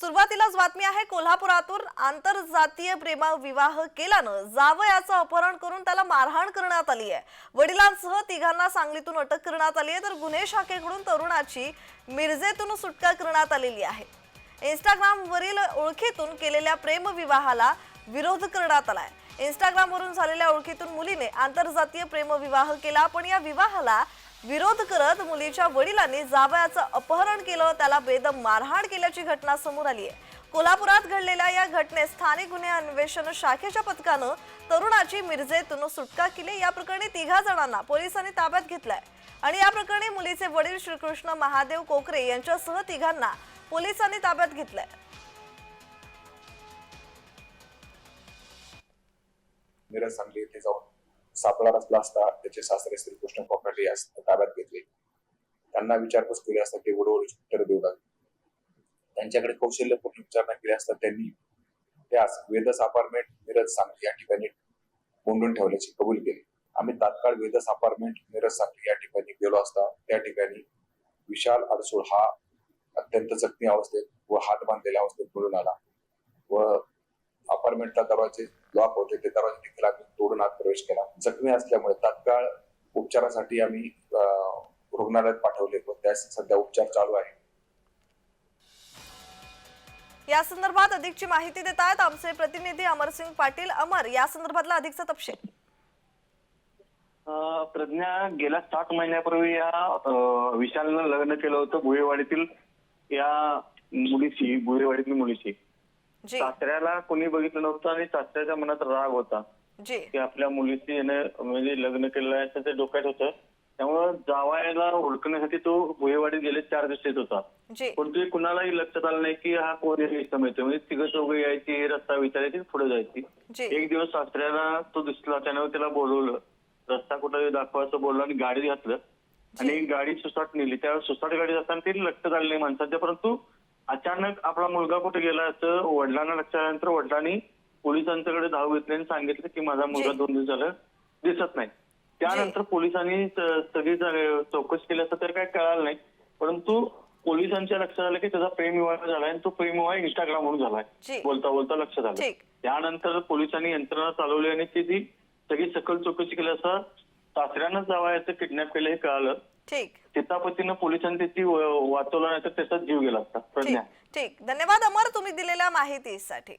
सुरुवातीलाच बातमी आहे कोल्हापुरातून आंतरजातीय प्रेमविवाह केल्यानं जावयाचं अपहरण करून त्याला मारहाण करण्यात आली आहे. वडिलांसह तिघांना सांगलीतून अटक करण्यात आली आहे तर गुन्हे शाखेकडून तरुणाची मिरजेतून सुटका करण्यात आलेली आहे. इंस्टाग्रामवरील ओळखीतून केलेल्या प्रेमविवाहाला विरोध करण्यात आलाय. इंस्टाग्रामवरून झालेल्या ओळखीतून मुलीने आंतरजातीय प्रेमविवाह केला पण या विवाहाला विरोध करत मुलीच्या वडिलांनी जावयाचं अपहरण केलं त्याला बेदम मारहाण केल्याची घटना समोर आली आहे. कोल्हापुरात घडलेल्या या घटनेत स्थानिक गुन्हे अन्वेषण शाखेच्या पथकानं तरुणाची मिरजेतून सुटका केली. या प्रकरणी तिघा जणांना पोलिसांनी ताब्यात घेतलाय. आणि या प्रकरणी मुलीचे वडील श्रीकृष्ण महादेव कोकरे यांच्यासह तिघांना पोलिसांनी ताब्यात घेतलंय. मिरज सांगली येथे जाऊन. सापळा रचला असता त्याचे सासरे श्रीकृष्ण कोकाटे ताब्यात घेतले. त्यांना विचारपूस केली असता ते वडवडीची उत्तर देऊ लागले. त्यांच्याकडे कौशल्यपूर्ण विचारणा केली असता त्यांनी त्यास वेदस अपार्टमेंट मिरज सांगली या ठिकाणी कोंडून ठेवल्याची कबूल केली. आम्ही तात्काळ वेदस अपार्टमेंट मिरज सांगली या ठिकाणी गेलो असता त्या ठिकाणी विशाल अडसूळ हा अत्यंत जखमी अवस्थेत व हात बांधलेल्या अवस्थेत मिळून आला. व अपार्टमेंटचा दरवाजे लॉक होते ते दरवाजे देखील आम्ही तोडून आत प्रवेश केला. जखमी असल्यामुळे तात्काळ उपचारासाठी आम्ही रुग्णालयात पाठवले. व त्यास सध्या उपचार चालू आहे. या संदर्भात अधिकची माहिती देत आहेत आमचे प्रतिनिधी अमरसिंग पाटील. अमर या संदर्भातला अधिकचा तपशील. अं, प्रज्ञा गेल्या सात महिन्यापूर्वी या विशालनं लग्न केलं होतं भुईवाडीतील या मुलीशी भुईवाडीतील मुलीशी. जी. सासऱ्याला कोणी बघितलं नव्हतं आणि सासऱ्याच्या मनात राग होता. की आपल्या मुलीशी याने म्हणजे लग्न केलं आहे ते डोक्यात होतं. त्यामुळं जावायला ओळखण्यासाठी तो भुईवाडीत गेले चार दिवस येत होता. पण ते कुणालाही लक्षात आलं नाही की हा कोण इसम येतो म्हणजे तिघं चौघं यायची रस्ता विचारायची पुढे जायची. एक दिवस सासऱ्याला तो दिसला त्याने त्याला बोलवलं. रस्ता कुठं दाखवायचं बोललं आणि गाडी घातलं. आणि गाडी सुसाट नेली. त्यावेळेस सुसाट गाडी जाताना ते लक्षात आलं नाही माणसाच्या परंतु अचानक आपला मुलगा कुठे गेला असं वडिलांना लक्षात आल्यानंतर वडिलांनी पोलिसांच्याकडे धाव घेतली आणि सांगितलं की माझा मुलगा. दोन दिवस झालं दिसत नाही. त्यानंतर पोलिसांनी सगळी चौकशी केली असं तर काय कळालं नाही. परंतु पोलिसांच्या लक्षात आलं की त्याचा प्रेमविवाह झालाय आणि तो प्रेमविवाह इंस्टाग्राम म्हणून झालाय. बोलता बोलता लक्षात आलं. त्यानंतर पोलिसांनी यंत्रणा चालवली आणि ती ती सगळी सकल चौकशी केली असता सासऱ्यानं जावयाचं किडनॅप केलं हे कळालं. ठीक. चितापतीनं पोलिसांनी त्याची व- वाचवलं नाही तर त्याचा जीव गेला असता. ठीक. धन्यवाद अमर तुम्ही दिलेल्या माहितीसाठी.